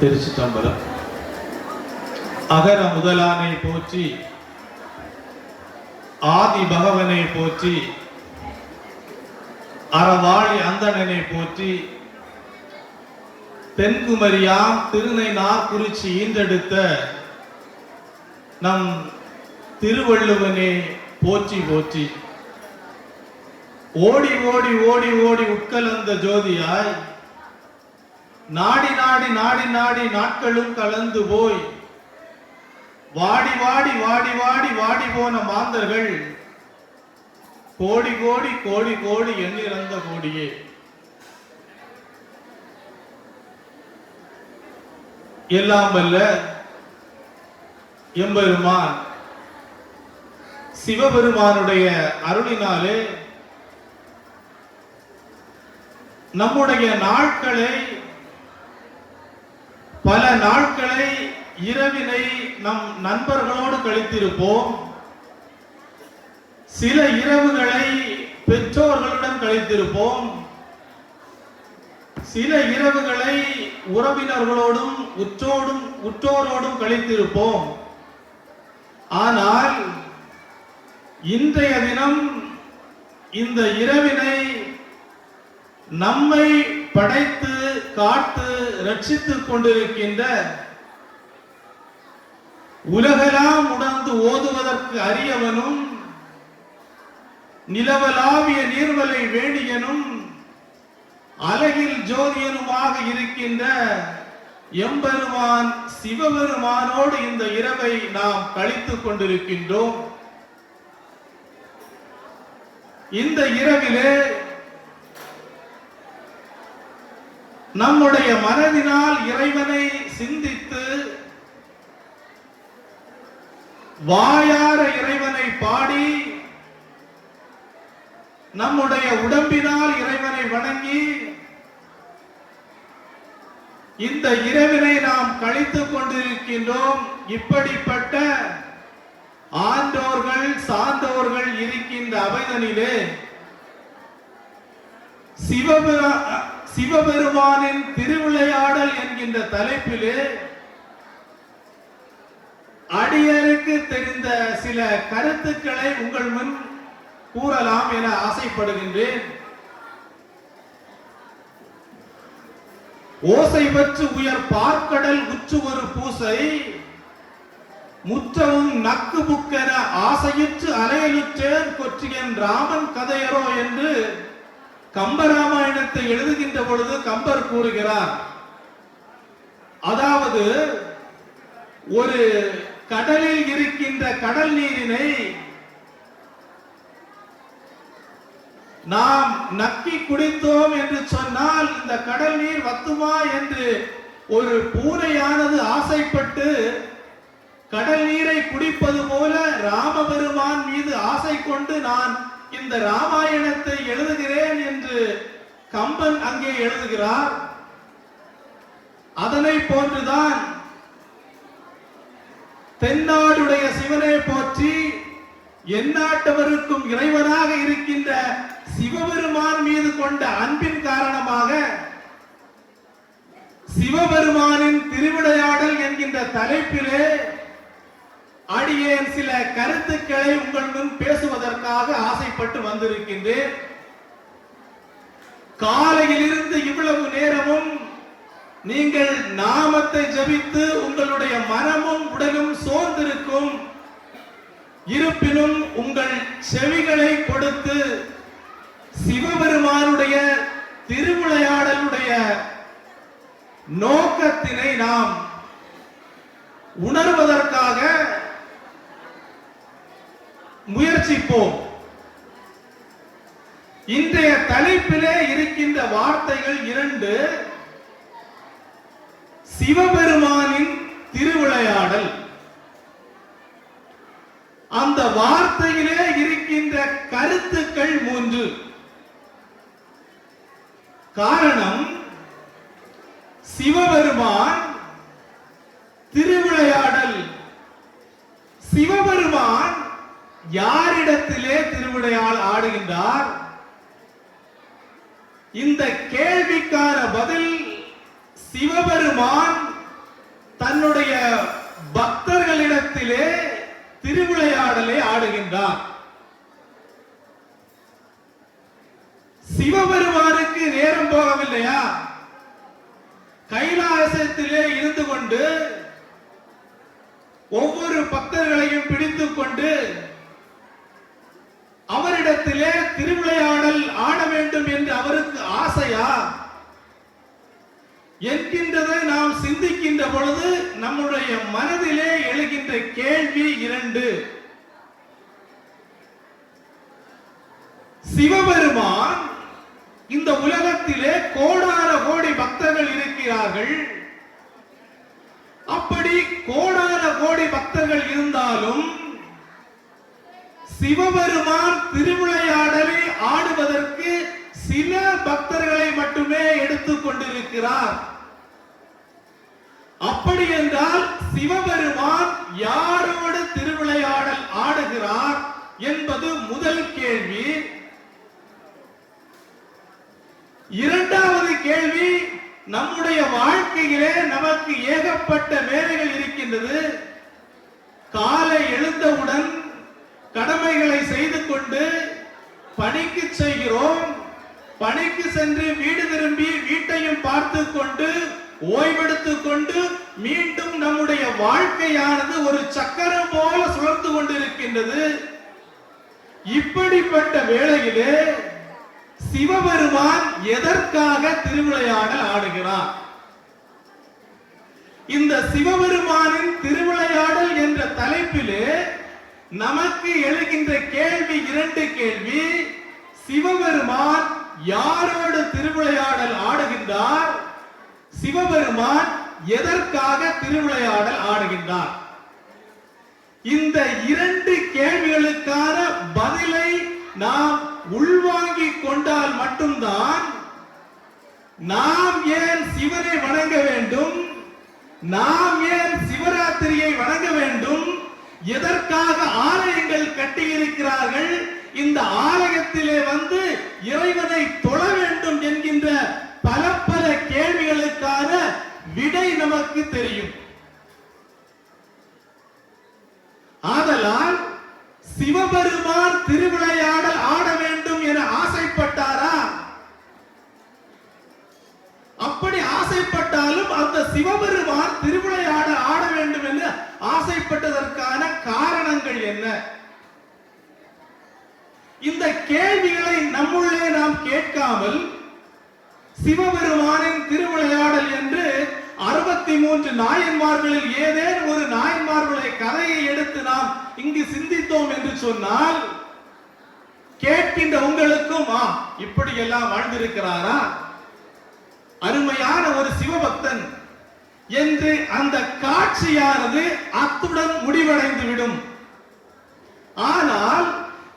திருச்சிற்றம்பலம். அகர முதலானை போற்றி ஆதி பகவனை போற்றி அறவாழி அந்தணனை போற்றி தென்குமரியாம் திருநை நாக்குறிச்சி ஈன்றெடுத்த நம் திருவள்ளுவனே போற்றி போற்றி. ஓடி ஓடி ஓடி ஓடி உட்கலந்த ஜோதியாய் நாடி நாடி நாடி நாடி நாட்களும் கலந்து போய் வாடி வாடி வாடி வாடி வாடி போன மாந்தர்கள் கோடி கோடி கோடி கோடி எண்ணிறந்த கோடியே. எல்லாம் வல்ல எம்பெருமான் சிவபெருமானுடைய அருளினாலே நம்முடைய நாட்களை பல நாட்களை இரவினை நம் நண்பர்களோடு கழித்திருப்போம். சில இரவுகளை பெற்றோர்களுடன் கழித்திருப்போம். சில இரவுகளை உறவினர்களோடும் உற்றோடும் உற்றோரோடும் கழித்திருப்போம். ஆனால் இன்றைய தினம் இந்த இரவினை நம்மை படைத்து காத்து ரட்சித்து கொண்டிருக்கின்ற உலகெல்லாம் உணர்ந்து ஓதுவதற்கு அரியவனும் நிலவலாவிய நீர்வலை வேணியனும் அழகில் ஜோதியனுமாக இருக்கின்ற எம்பெருமான் சிவபெருமானோடு இந்த இரவை நாம் கழித்துக் கொண்டிருக்கின்றோம். இந்த இரவிலே நம்முடைய மனதினால் இறைவனை சிந்தித்து வாயார இறைவனை பாடி நம்முடைய உடம்பினால் இறைவனை வணங்கி இந்த இரவினை நாம் கழித்துக் கொண்டிருக்கின்றோம். இப்படிப்பட்ட ஆண்டோர்கள் சார்ந்தோர்கள் இருக்கின்ற அவைதனிலே சிவபெரு சிவபெருமானின் திருவிளையாடல் என்கின்ற தலைப்பிலே அடியருக்கு தெரிந்த சில கருத்துக்களை உங்கள் முன் கூறலாம் என ஆசைப்படுகின்றேன். ஓசை பற்று உயர் பார்க்கடல் உச்சு ஒரு பூசை முற்றவும் நக்கு புக்கென ஆசையுற்று அலையலுற்றேன் கொற்றியன் ராமன் கதையரோ என்று கம்பராமாயணத்தை எழுதுகின்ற பொழுது கம்பர் கூறுகிறார். அதாவது ஒரு கடலில் இருக்கின்ற கடல் நீரினை நாம் நக்கி குடித்தோம் என்று சொன்னால் இந்த கடல் நீர் வத்துமா என்று ஒரு பூனையானது ஆசைப்பட்டு கடல் நீரை குடிப்பது போல ராமபெருமான் மீது ஆசை கொண்டு நான் இந்த ராமாயணத்தை எழுதுகிறேன் என்று கம்பன் அங்கே எழுதுகிறார். அதனை போன்றுதான் தென்னாடுடைய சிவனை போற்றி எந்நாட்டவருக்கும் இறைவனாக இருக்கின்ற சிவபெருமான் மீது கொண்ட அன்பின் காரணமாக சிவபெருமானின் திருவிளையாடல் என்கின்ற தலைப்பிலே அடியேன் சில கருத்துக்களை உங்கள் முன் பேசுவதற்காக ஆசைப்பட்டு வந்திருக்கின்றேன். காலையிலிருந்து இவ்வளவு நேரமும் நீங்கள் நாமத்தை ஜபித்து உங்களுடைய மனமும் உடலும் சோர்ந்திருக்கும். இருப்பினும் உங்கள் செவிகளை கொடுத்து சிவபெருமானுடைய திருவிளையாடலுடைய நோக்கத்தினை நாம் உணர்வதற்காக முயற்சிப்போம். இன்றைய தலைப்பிலே இருக்கின்ற வார்த்தைகள் இரண்டு. சிவபெருமானின் திருவிளையாடல். அந்த வார்த்தையிலே இருக்கின்ற கருத்துக்கள் மூன்று. காரணம் சிவபெருமான் திருவிளையாடல் சிவபெருமான் யாரிடத்திலே திருவிளையாடல் ஆடுகின்றார் இந்த கேள்விக்கான பதில் சிவபெருமான் தன்னுடைய பக்தர்களிடத்திலே திருவிளையாடலை ஆடுகின்றார் சிவபெருமானுக்கு நேரம் போகவில்லையா கைலாசத்திலே இருந்து கொண்டு ஒவ்வொரு பக்தர்களையும் பிடித்துக் கொண்டு நேரத்திலே திருவிளையாடல் ஆட வேண்டும் என்று அவருக்கு ஆசையா? என்கின்றதை நாம் சிந்திக்கின்ற பொழுது நம்முடைய மனதிலே எழுகின்ற கேள்வி இரண்டு. சிவபெருமான் இந்த உலகத்திலே கோடான கோடி பக்தர்கள் இருக்கிறார்கள். அப்படி கோடான கோடி பக்தர்கள் இருந்தாலும் சிவபெருமான் திருவிளையாடலை ஆடுவதற்கு சில பக்தர்களை மட்டுமே எடுத்துக் கொண்டிருக்கிறார். அப்படி என்றால் சிவபெருமான் யாரோடு திருவிளையாடல் ஆடுகிறார் என்பது முதல் கேள்வி. இரண்டாவது கேள்வி நம்முடைய வாழ்க்கையிலே நமக்கு ஏகப்பட்ட வேலைகள் இருக்கின்றது காலை எழுந்தவுடன் கடமைகளை செய்து கொண்டு பணிக்கு செய்கிறோம். பணிக்கு சென்று வீடு திரும்பி வீட்டையும் பார்த்து கொண்டு ஓய்வெடுத்துக் கொண்டு மீண்டும் நம்முடைய வாழ்க்கையானது ஒரு சக்கரம் போல சுழந்து கொண்டிருக்கின்றது. இப்படிப்பட்ட வேளையிலே சிவபெருமான் எதற்காக திருவிளையாடல் ஆடுகிறார்? இந்த சிவபெருமானின் திருவிளையாடல் என்ற தலைப்பிலே நமக்கு எழுகின்ற கேள்வி இரண்டு கேள்வி. சிவபெருமான் யாரோடு திருவிளையாடல் ஆடுகின்றார்? சிவபெருமான் எதற்காக திருவிளையாடல் ஆடுகின்றார்? இந்த இரண்டு கேள்விகளுக்கான பதிலை நாம் உள்வாங்கிக் கொண்டால் மட்டும்தான் நாம் ஏன் சிவனை வணங்க வேண்டும்? நாம் ஏன் எதற்காக ஆலயங்கள் கட்டியிருக்கிறார்கள்? இந்த ஆலயத்திலே வந்து இறைவனை தொழ வேண்டும் என்கின்ற பல பல கேள்விகளுக்கான விடை நமக்கு தெரியும். ஆதலால் சிவபெருமான் திருவிளையாடல் ஆட வேண்டும் என ஆசைப்பட்டாரா? அப்படி ஆசைப்பட்டாலும் அந்த சிவபெருமான் திருவிளையாட ஆட வேண்டும் என்று ஆசைப்பட்டதற்கான காரணங்கள் என்ன? இந்த கேள்விகளை நம்முள்ளே நாம் கேட்காமல் சிவபெருமானின் திருவிளையாடல் என்று அறுபத்தி மூன்று நாயன்மார்களில் ஏதேனும் ஒரு நாயன்மார்களுடைய கதையை எடுத்து நாம் இங்கு சிந்தித்தோம் என்று சொன்னால் கேட்கின்ற உங்களுக்கும் ஆ இப்படி எல்லாம் வாழ்ந்திருக்கிறாரா? அருமையான ஒரு சிவபக்தன் என்று அந்த காட்சியானது அத்துடன் முடிவடைந்து விடும் ஆனால்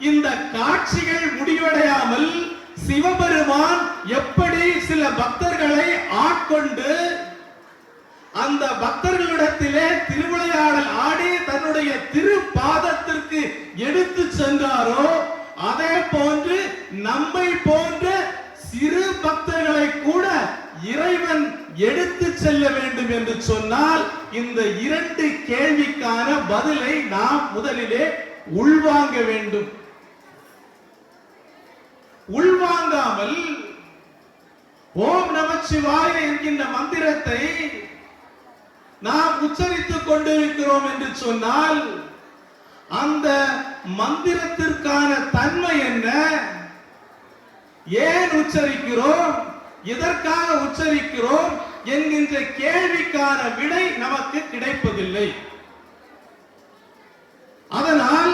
இந்த காட்சிகள் முடிவடையாமல் சிவபெருமான் எப்படி சில பக்தர்களை ஆட்கொண்டு அந்த பக்தர்களிடத்திலே திருவிளையாடல் ஆடி தன்னுடைய திரு பாதத்திற்கு எடுத்து சென்றாரோ அதே போன்று நம்மை போன்ற சிறு பக்தர்களை கூட இறைவன் எடுத்து செல்ல வேண்டும் என்று சொன்னால் இந்த இரண்டு கேள்விக்கான பதிலை நாம் முதலிலே உள்வாங்க வேண்டும். உள்வாங்காமல் ஓம் நமச்சிவாய என்கின்ற மந்திரத்தை நாம் உச்சரித்துக் கொண்டிருக்கிறோம் என்று சொன்னால் அந்த மந்திரத்திற்கான தன்மை என்ன? ஏன் உச்சரிக்கிறோம்? எதற்காக உச்சரிக்கிறோம் என்கின்ற கேள்விக்கான விடை நமக்கு கிடைப்பதில்லை. அதனால்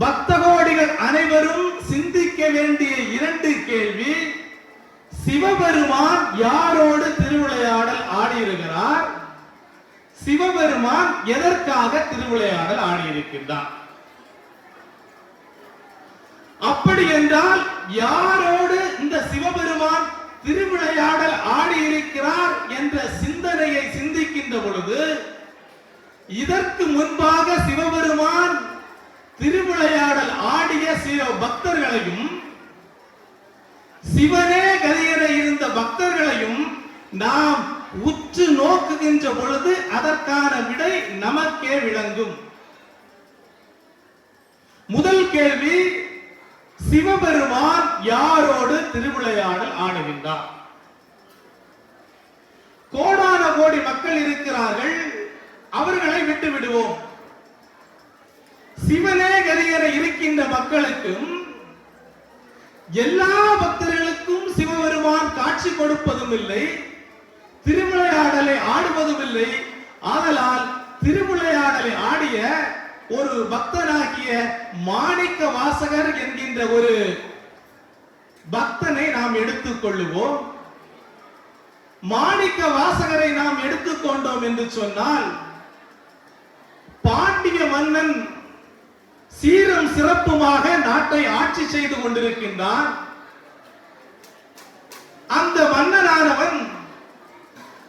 பக்தகோடிகள் அனைவரும் சிந்திக்க வேண்டிய இரண்டு கேள்வி சிவபெருமான் யாரோடு திருவிளையாடல் ஆடியிருக்கிறார்? சிவபெருமான் எதற்காக திருவிளையாடல் ஆடியிருக்கின்றார்? அப்படி என்றால் யாரோடு இந்த சிவபெருமான் திருவிளையாடல் ஆடியிருக்கிறார் என்ற சிந்தனையை சிந்திக்கின்ற பொழுது இதற்கு முன்பாக சிவபெருமான் திருவிளையாடல் ஆடிய சில பக்தர்களையும் சிவனே கதியென இருந்த பக்தர்களையும் நாம் உற்று நோக்குகின்ற பொழுது அதற்கான விடை நமக்கே விளங்கும். முதல் கேள்வி சிவபெருமான் யாரோடு திருவிளையாடல் ஆடுகின்றார்? கோடான கோடி மக்கள் இருக்கிறார்கள் அவர்களை விட்டு விடுவோம். சிவனே கரியென இருக்கின்ற மக்களுக்கும் எல்லா பக்தர்களுக்கும் சிவபெருமான் காட்சி கொடுப்பதும் இல்லை திருவிளையாடலை ஆடுவதும் இல்லை. ஆதலால் திருவிளையாடலை ஆடிய ஒரு பக்தனாகிய மாணிக்க வாசகர் என்கின்ற ஒரு பக்தனை நாம் எடுத்துக் கொள்ளுவோம் மாணிக்க வாசகரை நாம் எடுத்துக்கொண்டோம் என்று சொன்னால் பாண்டிய மன்னன் சீரும் சிறப்புமாக நாட்டை ஆட்சி செய்து கொண்டிருக்கின்றான் அந்த மன்னனானவன்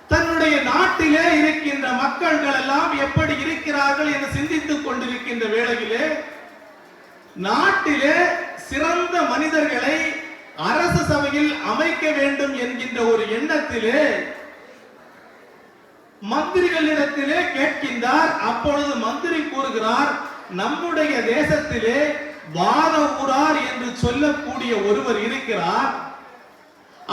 தன்னுடைய நாட்டிலே இருக்கின்ற மக்கள்கள் எல்லாம் எப்படி இருக்கிறார்கள் என்று சிந்தித்துக் கொண்டிருக்கின்ற வேளையிலே நாட்டிலே சிறந்த மனிதர்களை அரசு சபையில் அமைக்க வேண்டும் என்கின்ற ஒரு எண்ணத்திலே மந்திரிகளிடத்திலே கேட்கின்றார். அப்பொழுது மந்திரி கூறுகிறார் நம்முடைய தேசத்திலே வாத ஊரார் என்று சொல்லக்கூடிய ஒருவர் இருக்கிறார்.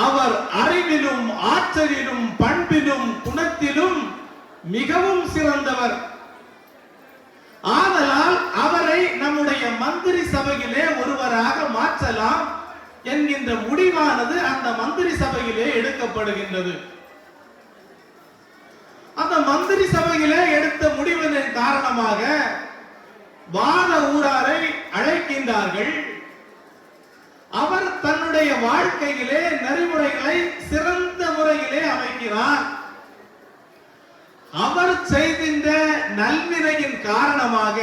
அவர் அறிவிலும் ஆற்றலிலும் பண்பிலும் குணத்திலும் மிகவும் சிறந்தவர். ஆதலால் அவரை நம்முடைய மந்திரி சபையிலே ஒருவராக மாற்றலாம் என்கின்ற முடிவானது அந்த மந்திரி சபையிலே எடுக்கப்படுகின்றது. அந்த மந்திரி சபையிலே எடுத்த முடிவின் காரணமாக வான ஊராரை அழைக்கின்றார்கள். அவர் தன்னுடைய வாழ்க்கையிலே நெறிமுறைகளை சிறந்த முறையிலே அமைக்கிறார். அவர் செய்கின்ற நல்வினையின் காரணமாக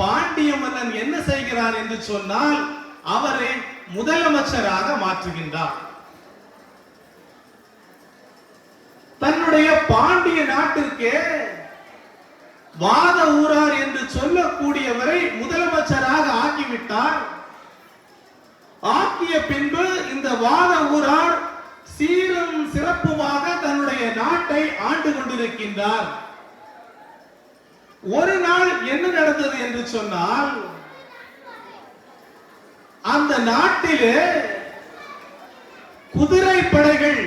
பாண்டிய மன்னன் என்ன செய்கிறார் என்று சொன்னால் அவரை முதலமைச்சராக மாற்றுகின்றார். தன்னுடைய பாண்டிய நாட்டிற்கு வாத ஊரார் என்று சொல்லக்கூடியவரை முதலமைச்சராக ஆக்கிவிட்டார். ஆக்கிய பின்பு இந்த வாத ஊரார் சீரும் சிறப்புமாக தன்னுடைய நாட்டை ஆண்டு கொண்டிருக்கின்றார். ஒரு நாள் என்ன நடந்தது என்று சொன்னால் அந்த நாட்டிலே குதிரை படைகள்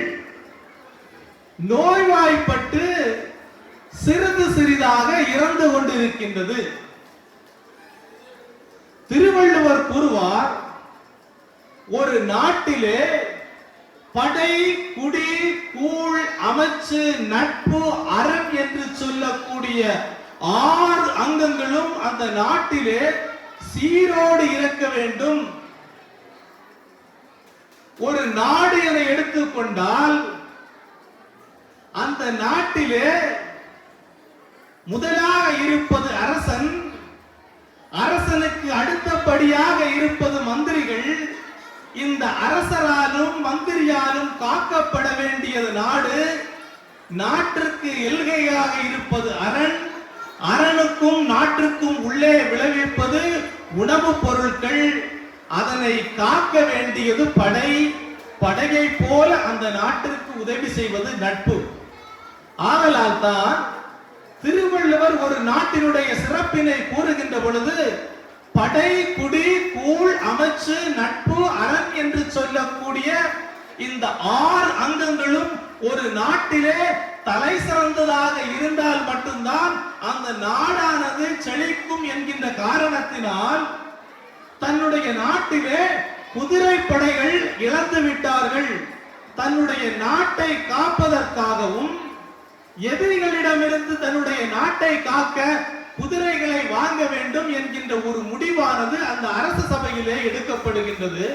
நோய்வாய்ப்பட்டு சிறிது சிறிதாக இறந்து கொண்டிருக்கின்றது. திருவள்ளுவர் கூறுவார் ஒரு நாட்டிலே படை குடி கூழ் அமைச்சு நட்பு அறம் என்று சொல்லக்கூடிய ஆறு அங்கங்களும் அந்த நாட்டிலே சீரோடு இருக்க வேண்டும். ஒரு நாடு என எடுத்துக்கொண்டால் அந்த நாட்டிலே முதலாக இருப்பது அரசன் அரசனுக்கு அடுத்தபடியாக இருப்பது மந்திரிகள் இந்த அரசராலும் மந்திரியாலும் காக்கப்பட வேண்டியது நாடு நாட்டிற்கு எல்கையாக இருப்பது அரண் அரணுக்கும் நாட்டிற்கும் உள்ளே விளைவிப்பது உணவுப் பொருட்கள் அதனை காக்க வேண்டியது படை படையை போல அந்த நாட்டிற்கு உதவி செய்வது நட்பு. ஆகலால் தான் திருவள்ளுவர் ஒரு நாட்டினுடைய சிறப்பினை கூறுகின்ற பொழுது படை குடி கூழ் அமைச்சு நட்பு அரண் என்று சொல்லக்கூடிய இந்த ஆறு அங்கங்களும் ஒரு நாட்டிலே தலை சிறந்ததாக இருந்தால் மட்டும்தான் அந்த நாடானது செழிக்கும் என்கின்ற காரணத்தினால் தன்னுடைய நாட்டிலே குதிரை படைகள் இழந்து விட்டார்கள். தன்னுடைய நாட்டை காப்பதற்காகவும் எதிரிகளிடமிருந்து தன்னுடைய நாட்டை காக்க குதிரைகளை வாங்க வேண்டும் என்கின்ற ஒரு முடிவானது அந்த அரசு சபையிலே எடுக்கப்படுகின்றது.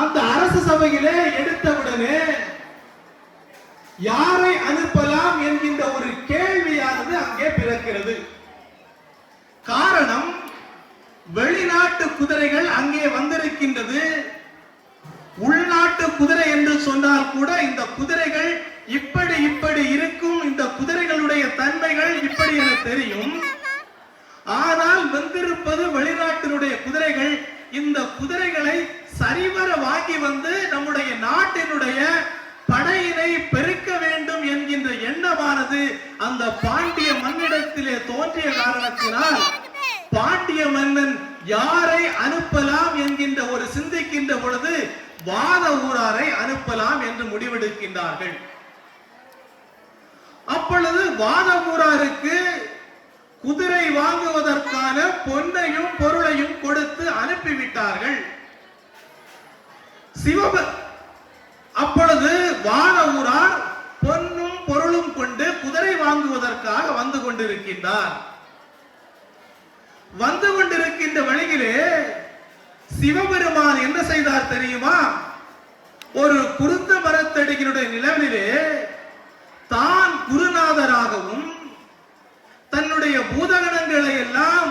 அந்த அரசு சபையிலே எடுத்தவுடனே யாரை அனுப்பலாம் என்கின்ற ஒரு கேள்வியானது அங்கே பிறக்கிறது. காரணம் வெளிநாட்டு குதிரைகள் அங்கே வந்திருக்கின்றது. உள்நாட்டு குதிரை என்று சொன்னால் கூட இந்த குதிரைகள் இப்படி இப்படி இருக்கும் இந்த குதிரைகளுடைய தன்மைகள் இப்படி என தெரியும். ஆனால் வந்திருப்பது வெளிநாட்டினுடைய குதிரைகள். இந்த குதிரைகளை சரிவர வாங்கி வந்து நம்முடைய நாட்டினுடைய படையினை பெருக்க வேண்டும் என்கின்ற அந்த பாண்டிய மன்னிடத்திலே தோன்றிய காரணத்தினால் பாண்டிய மன்னன் யாரை அனுப்பலாம் என்கின்ற ஒரு சிந்திக்கின்ற பொழுது வாத ஊராரை அனுப்பலாம் என்று முடிவெடுக்கின்றார்கள். அப்பொழுது வானமுராருக்கு குதிரை வாங்குவதற்கான பொன்னையும் பொருளையும் கொடுத்து அனுப்பிவிட்டார்கள். சிவப அப்பொழுது வான பொன்னும் பொருளும் கொண்டு குதிரை வாங்குவதற்காக வந்து கொண்டிருக்கின்றார். வந்து கொண்டிருக்கின்ற வழியிலே சிவபெருமான் என்ன செய்தார் தெரியுமா? ஒரு குருந்த மரத்தடிகளுடைய நிலவிலே தான் குருநாதராகவும் தன்னுடைய பூதகணங்களை எல்லாம்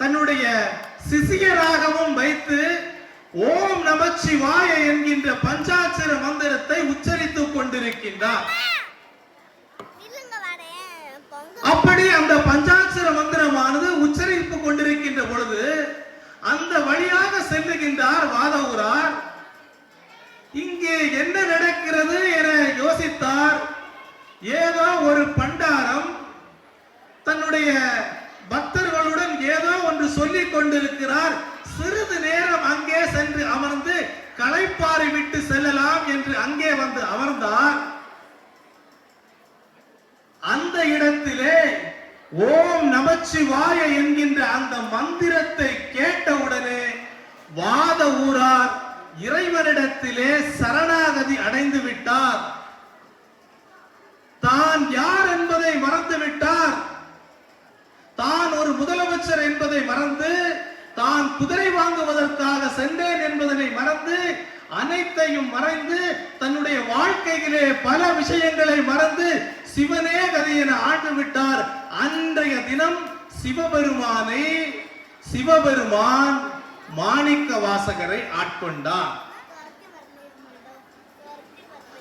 தன்னுடைய சிசியராகவும் வைத்து ஓம் நமச்சிவாய என்கின்ற பஞ்சாட்சர மந்திரத்தை உச்சரித்துக் கொண்டிருக்கின்றார். அப்படி அந்த பஞ்சாட்சர மந்திரமானது உச்சரிப்பு கொண்டிருக்கின்ற பொழுது அந்த வழியாக செல்லுகின்றார் வாதவூரார். இங்கே என்ன நடக்கிறது என யோசித்தார் ஏதோ ஒரு பண்டாரம் தன்னுடைய பக்தர்களுடன் ஏதோ ஒன்று சொல்லிக் கொண்டிருக்கிறார் சிறிது நேரம் அங்கே சென்று அமர்ந்து களைப்பாறை விட்டு செல்லலாம் என்று அங்கே வந்து அமர்ந்தார். அந்த இடத்திலே ஓம் நமச்சிவாய என்கின்ற அந்த மந்திரத்தை கேட்டவுடனே வாத ஊரார் இறைவனிடத்திலே சரணாகதி அடைந்து விட்டார். தான் யார் என்பதை மறந்து விட்டார். தான் ஒரு முதலமைச்சர் என்பதை மறந்து தான் குதிரை வாங்குவதற்காக சென்றேன் என்பதனை மறந்து அனைத்தையும் மறைந்து தன்னுடைய வாழ்க்கையிலே பல விஷயங்களை மறந்து சிவனே கதி ஆண்டு விட்டார் அன்றைய தினம் சிவபெருமானை சிவபெருமான் மாணிக்க வாசகரை ஆட்கொண்டார்.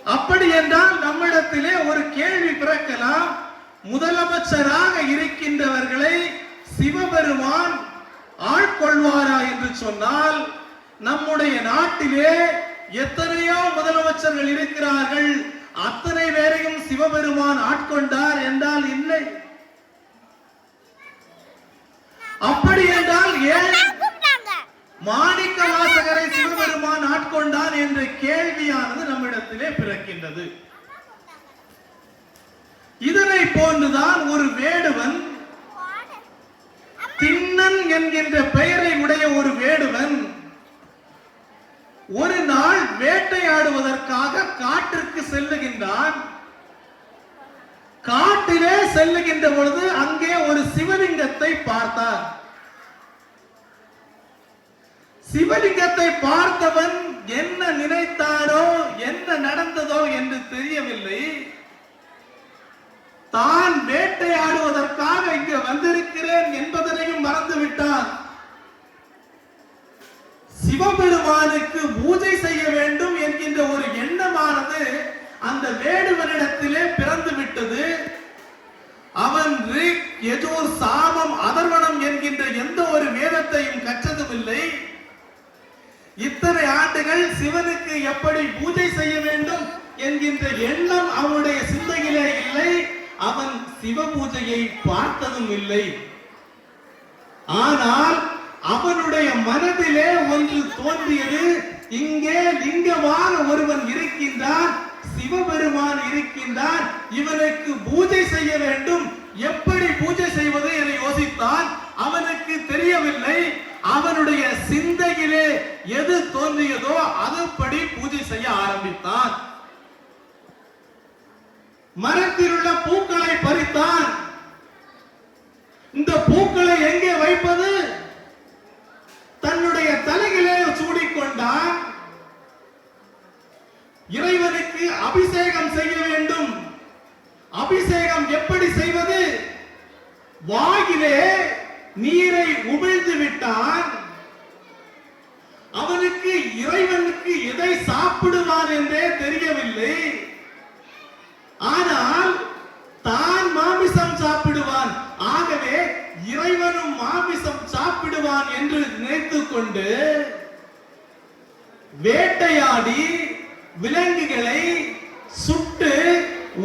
அப்படி என்றால் நம்மிடத்திலே ஒரு கேள்வி பிறக்கலாம். முதலமைச்சராக இருக்கின்றவர்களை சிவபெருமான் ஆட்கொள்வாரா என்று சொன்னால் நம்முடைய நாட்டிலே எத்தனையோ முதலமைச்சர்கள் இருக்கிறார்கள். அத்தனை பேரையும் சிவபெருமான் ஆட்கொண்டார் என்றால் இல்லை. அப்படி என்றால் ஏன் மாணிக்க வாசகரை சிவபெருமான் ஆட்கொண்டான் என்ற கேள்வியானது நம்மிடத்திலே பிறக்கின்றது. இதனை போன்றுதான் ஒரு வேடுவன் திண்ணன் என்கின்ற பெயரை உடைய ஒரு வேடுவன் ஒரு நாள் வேட்டையாடுவதற்காக காட்டிற்கு செல்லுகின்றான். காட்டிலே செல்லுகின்ற பொழுது அங்கே ஒரு சிவலிங்கத்தை பார்த்தார் சிவலிங்கத்தை பார்த்தவன் என்ன நினைத்தாரோ என்ன நடந்ததோ என்று தெரியவில்லை. தான் வேட்டையாடுவதற்காக இங்கு வந்திருக்கிறேன் என்பதனையும் மறந்து விட்டான் சிவபெருமானுக்கு பூஜை செய்ய வேண்டும் என்கின்ற ஒரு எண்ணமானது அந்த வேடுவனிடத்திலே பிறந்து விட்டது அவன் ரிக் எஜோர் சாமம் அதர்வனம் என்கின்ற எந்த ஒரு வேதத்தையும் கற்றதும் இல்லை இத்தனை ஆண்டுகள் சிவனுக்கு எப்படி பூஜை செய்ய வேண்டும் என்கின்ற எண்ணம் அவனுடைய சிந்தையிலே இல்லை. அவன் சிவ பூஜையை பார்த்ததும் இல்லை ஆனால் அவனுடைய மனதிலே ஒன்று தோன்றியது. இங்கே லிங்கமான ஒருவன் இருக்கின்றான். சிவபெருமான் இருக்கின்றான். இவனுக்கு பூஜை செய்ய வேண்டும். எப்படி பூஜை செய்வது என யோசித்தான் அவனுக்கு தெரியவில்லை. அவனுடைய சிந்தையிலே எது தோன்றியதோ அதுபடி பூஜை செய்ய ஆரம்பித்தான். மரத்தில் உள்ள பூக்களை பறித்தான். இந்த பூக்களை எங்கே வைப்பது? தன்னுடைய தலையிலே சூடிக்கொண்டான் இறைவனுக்கு அபிஷேகம் செய்ய வேண்டும். அபிஷேகம் எப்படி செய்வது? வாயிலே நீரை உமிழ்ந்து விட்டான் அவனுக்கு இறைவனுக்கு எதை சாப்பிடுவான் என்றே தெரியவில்லை. ஆனால் தான் மாமிசம் சாப்பிடுவான். ஆகவே இறைவனும் மாமிசம் சாப்பிடுவான் என்று நினைத்து கொண்டு வேட்டையாடி விலங்குகளை சுட்டு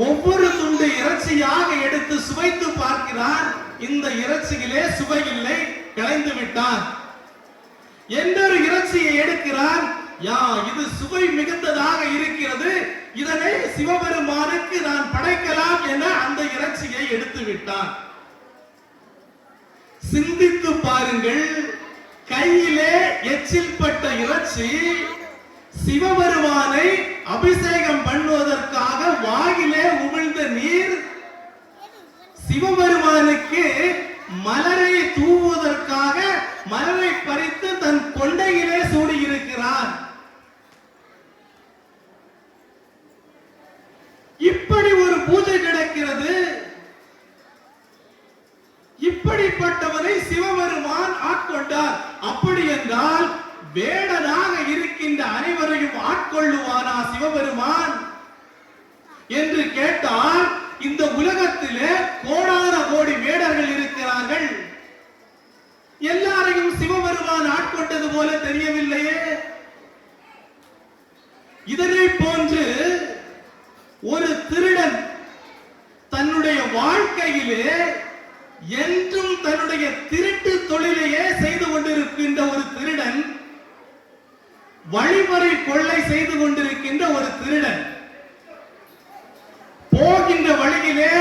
ஒவ்வொரு துண்டு இறைச்சியாக எடுத்து சுவைத்து பார்க்கிறான் இந்த இறைச்சியிலே சுவை இல்லை கலைந்து விட்டான் என்றொரு இறைச்சியை எடுக்கிறான் யா இது சுவை மிகுந்ததாக இருக்கிறது. இதனை சிவபெருமானுக்கு நான் படைக்கலாம் என அந்த இறைச்சியை எடுத்து விட்டான் சிந்தித்து பாருங்கள். கையிலே எச்சில் பட்ட இறைச்சி சிவபெருமானை அபிஷேகம் பண்ணுவதற்காக வாயிலே உமிழ்ந்த நீர் சிவபெருமானுக்கு மலரை தூவுவதற்காக மலரை பறித்து தன் கொண்டையிலே சூடியிருக்கிறார். இப்படி ஒரு பூஜை நடக்கிறது இப்படிப்பட்டவரை சிவபெருமான் ஆட்கொண்டார் எப்படி என்றால் வேடனாக இருக்கின்ற அனைவரையும் ஆட்கொள்ளுவானா சிவபெருமான்? என்று கேட்டால் இந்த உலகத்திலே கோடான கோடி வேடர்கள் இருக்கிறார்கள். எல்லாரையும் சிவபெருமான் ஆட்கொண்டது போல தெரியவில்லையே. இதனை போன்று ஒரு திருடன் தன்னுடைய வாழ்க்கையிலே என்றும் தன்னுடைய திருட்டு தொழிலையே செய்ய கொண்டிருக்கின்ற ஒரு திருடன் வழிமுறை கொள்ளை செய்து கொண்டிருக்கின்ற ஒரு திருடன் போகின்ற வழியிலே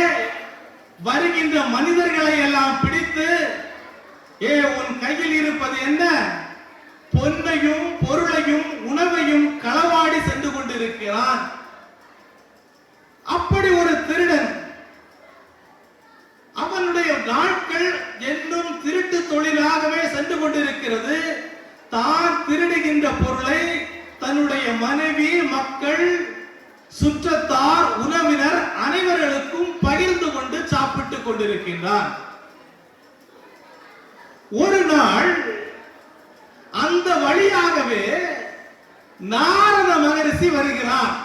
வருகின்ற மனிதர்களை எல்லாம் பிடித்து ஏ உன் கையில் இருப்பது என்ன? பொன்னையும் பொருளையும் உணவையும் களவாடி சென்று கொண்டிருக்கிறான் அப்படி ஒரு திருடன் அவனுடைய நாட்கள் என்னும் திருட்டு தொழிலாகவே சென்று கொண்டிருக்கிறது தான் திருடுகின்ற பொருளை தன்னுடைய மனைவி மக்கள் சுற்றத்தார் உறவினர் அனைவர்களுக்கும் பகிர்ந்து கொண்டு சாப்பிட்டுக் கொண்டிருக்கின்றார். ஒரு நாள் அந்த வழியாகவே நாரத மகரிஷி வருகிறார்.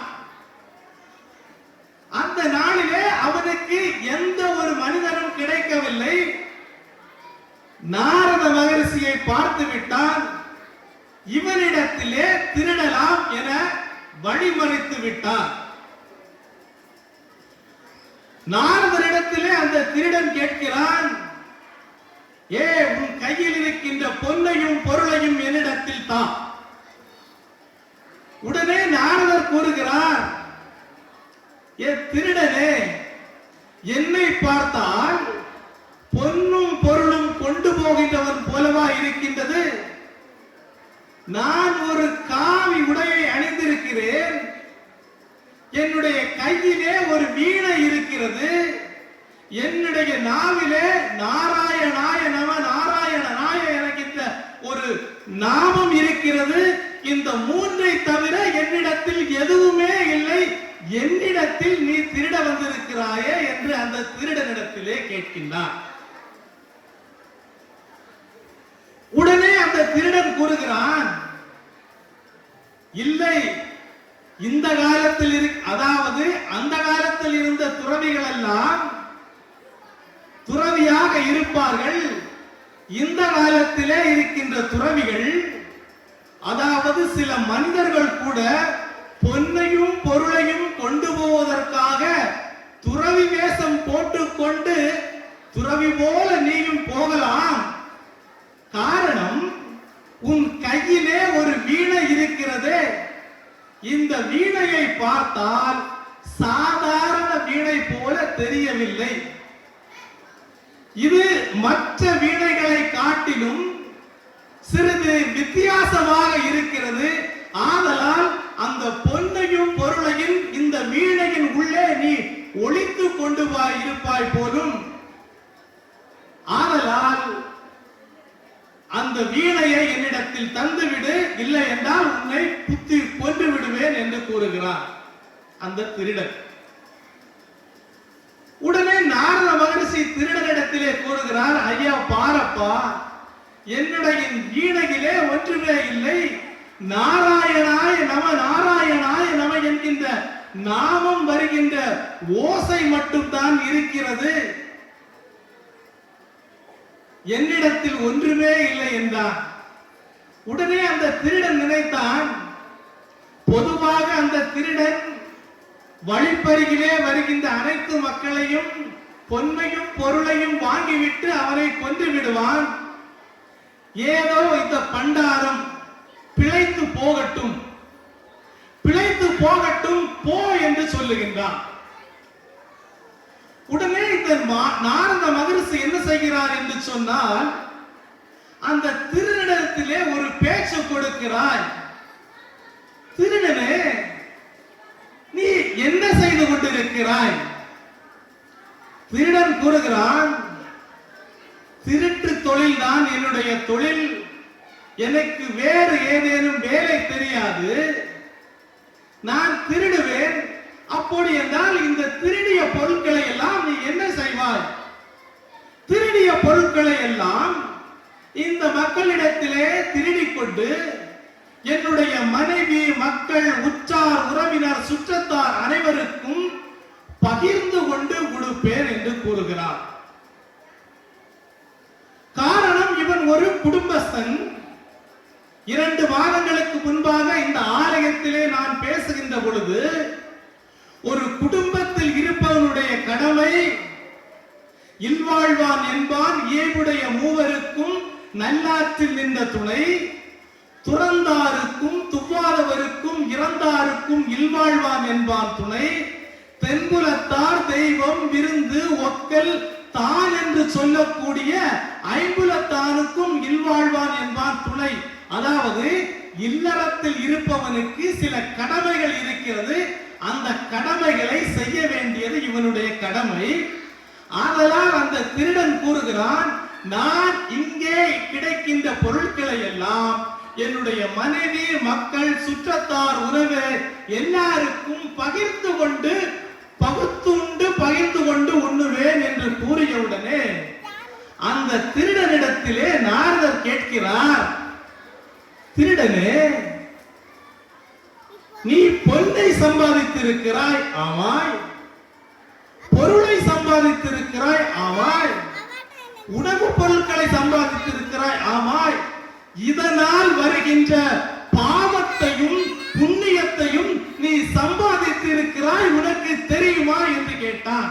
அந்த நாளிலே அவனுக்கு எந்த ஒரு மனிதனும் கிடைக்கவில்லை. நாரத மகரிஷியை பார்த்து விட்டான் இவரிடத்திலே திருடலாம் என வழிமறித்து விட்டார். நாரதரிடத்திலே அந்த திருடன் கேட்கிறான் ஏ உன் கையில் இருக்கின்ற பொன்னையும் பொருளையும் என்னிடத்தில் தான் உடனே நாரதர் கூறுகிறார் ஏ திருடனே என்னை பார்த்தால் பொன்னும் பொருளும் கொண்டு போகின்றவன் போலவா இருக்கின்றது? நான் ஒரு காவி உடையை அணிந்திருக்கிறேன். என்னுடைய கையிலே ஒரு வீணை இருக்கிறது. என்னுடைய நாவிலே நாராயணாய நம நாராயணனாய என்கின்ற ஒரு நாமம் இருக்கிறது. இந்த மூன்றை தவிர என்னிடத்தில் எதுவுமே இல்லை. என்னிடத்தில் நீ திருட வந்திருக்கிறாயே என்று அந்த திருடனிடத்திலே கேட்கின்றான். உடனே அந்த திருடன் கூறுகிறான் இல்லை இந்த காலத்தில் இரு அதாவது அந்த காலத்தில் இருந்த துறவிகள் எல்லாம் துறவியாக இருப்பார்கள். இந்த காலத்திலே இருக்கின்ற துறவிகள் அதாவது சில மனிதர்கள் கூட பொன்னையும் பொருளையும் கொண்டு போவதற்காக துறவி வேஷம் போட்டுக்கொண்டு துறவி போல நீயும் போகலாம். காரணம் உன் கையிலே ஒரு வீணை இருக்கிறது. இந்த வீணையை பார்த்தால் சாதாரண வீணை போல தெரியவில்லை. இது மற்ற வீணைகளை காட்டிலும் சிறிது வித்தியாசமாக இருக்கிறது. ஆதலால் அந்த பொன்னையும் பொருளையும் இந்த வீணையின் உள்ளே நீ ஒளித்து கொண்டு வாய் இருப்பாய் போலும். ஆதலால் அந்த வீணையை என்னிடத்தில் தந்துவிடு இல்லை என்றால் உன்னை குத்தி கொன்று விடுவேன் என்று கூறுகிறார் அந்த திருடன். உடனே நாரத மகரிஷி திருடனிடத்திலே கூறுகிறார் ஐயா பாரப்பா என்னுடைய வீணையிலே ஒன்றுமே இல்லை. நாராயணாய நம நாராயணாய நம என்கின்ற நாமம் வருகின்ற ஓசை மட்டும்தான் இருக்கிறது. என்னிடத்தில் ஒன்றுமே இல்லை என்றான். உடனே அந்த திருடன் நினைத்தான் பொதுவாக அந்த திருடன் வழிப்பருகிலே வருகின்ற அனைத்து மக்களையும் பொன்மையும் பொருளையும் வாங்கிவிட்டு அவனை கொன்று விடுவான். ஏதோ இந்த பண்டாரம் பிழைத்து போகட்டும். பிழைத்து போகட்டும் போ என்று சொல்லுகின்றான். இந்த நாரத மகரிஷி என்ன செய்கிறார் என்று சொன்னால் அந்த திருடத்திலே ஒரு பேச்சு கொடுக்கிறாய். திருடனே நீ என்ன செய்து கொண்டிருக்கிறாய்? திருடன் கூறுகிறான் திருட்டு தொழில் தான் என்னுடைய தொழில். எனக்கு வேறு ஏதேனும் வேலை தெரியாது. நான் திருடுவேன். அப்படி என்றால் இந்த திருடிய பொருட்களை எல்லாம் நீ என்ன செய்வாய்? திருடிய பொருட்களை எல்லாம் இந்த மக்களிடத்திலே திருடிக் கொண்டு என்னுடைய மனைவி மக்கள் உற்றார் உறவினர் சுற்றத்தார் அனைவருக்கும் பகிர்ந்து கொண்டு கொடுப்பேன் என்று கூறுகிறார். காரணம் இவன் ஒரு குடும்பஸ்தன். இரண்டு வாரங்களுக்கு முன்பாக இந்த ஆறு நான் பேசுகின்ற பொழுது ஒரு குடும்பத்தில் இருப்பவனுடைய கடமை என்பார் ஏவுடைய மூவருக்கும் நல்லாற்றில் நின்ற துணை துறந்தாருக்கும் துவாதவருக்கும் இறந்தாருக்கும் இல்வாழ்வான் என்பான் துணை தென்புலத்தார் தெய்வம் விருந்து ஒக்கல் தான் என்று சொல்லக்கூடிய ஐம்புலத்தானுக்கும் இல்வாழ்வான் என்பான் துணை. அதாவது இல்லறத்தில் இருப்பவனுக்கு சில கடமைகள் இருக்கிறது அந்த கடமைகளை செய்ய வேண்டியது இவனுடைய கடமை. ஆதலால் அந்த திருடன் கூறுகிறான் நான் இங்கே கிடைக்கின்ற பொருட்களை எல்லாம் என்னுடைய மனைவி மக்கள் சுற்றத்தார் உறவு எல்லாருக்கும் பகிர்ந்து கொண்டு பகுத்துண்டு பகிர்ந்து கொண்டு உண்ணுவேன் என்று கூறியவுடனே அந்த திருடனிடத்திலே நாரதர் கேட்கிறார் திருடனே நீ பொன்னை சம்பாதித்திருக்கிறாய் ஆமாய் பொருளை சம்பாதித்திருக்கிறாய் ஆமாய். உணவு பொருட்களை சம்பாதித்திருக்கிறாய் ஆமாய். இதனால் வருகின்ற பாவத்தையும் புண்ணியத்தையும் நீ சம்பாதித்திருக்கிறாய் உனக்கு தெரியுமா என்று கேட்டான்.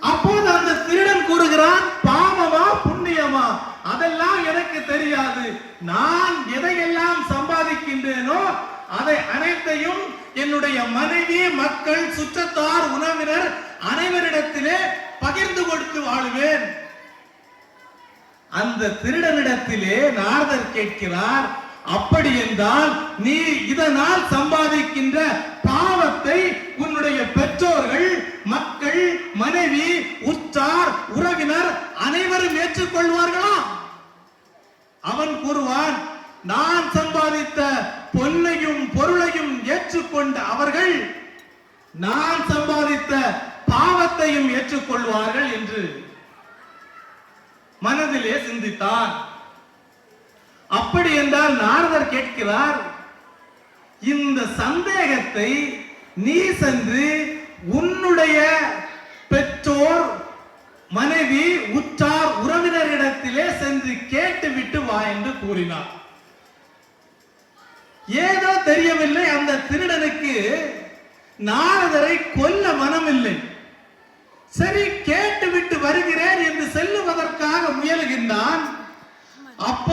அப்போது அந்த திருடன் கூறுகிறான் பாவமா புண்ணியமா? அதெல்லாம் எனக்கு தெரியாது. நான் எதையெல்லாம் சம்பாதிக்கின்றேனோ அதை அனைத்தையும் என்னுடைய மனைவி மக்கள் சுற்றத்தார் உறவினர் அனைவரிடத்திலே பகிர்ந்து கொடுத்து வாழுவேன். அந்த திருடனிடத்திலே நாரதர் கேட்கிறார் அப்படி என்றால் நீ இதனால் சம்பாதிக்கின்ற பாவத்தை உன்னுடைய பெற்றோர்கள் மக்கள் மனைவி உற்றார் உறவினர் அனைவரும் ஏற்றுக்கொள்வார்களா? அவன் கூறுவான் நான் சம்பாதித்த பொன்னையும் பொருளையும் ஏற்றுக்கொண்ட அவர்கள் நான் சம்பாதித்த பாவத்தையும் ஏற்றுக்கொள்வார்கள் என்று மனதிலே சிந்தித்தான். அப்படி என்றால் நாரதர் கேட்கிறார் இந்த சந்தேகத்தை நீ சென்று உன்னுடைய பெற்றோர் மனைவி உற்றார் உறவினரிடத்திலே சென்று கேட்டுவிட்டு வா என்று கூறினார். ஏதோ தெரியவில்லை அந்த திருடனுக்கு நாரதரை கொல்ல மனமில்லை. சரி கேட்டுவிட்டு வருகிறேன் என்று செல்லுவதற்காக முயலுகின்றான். அப்போ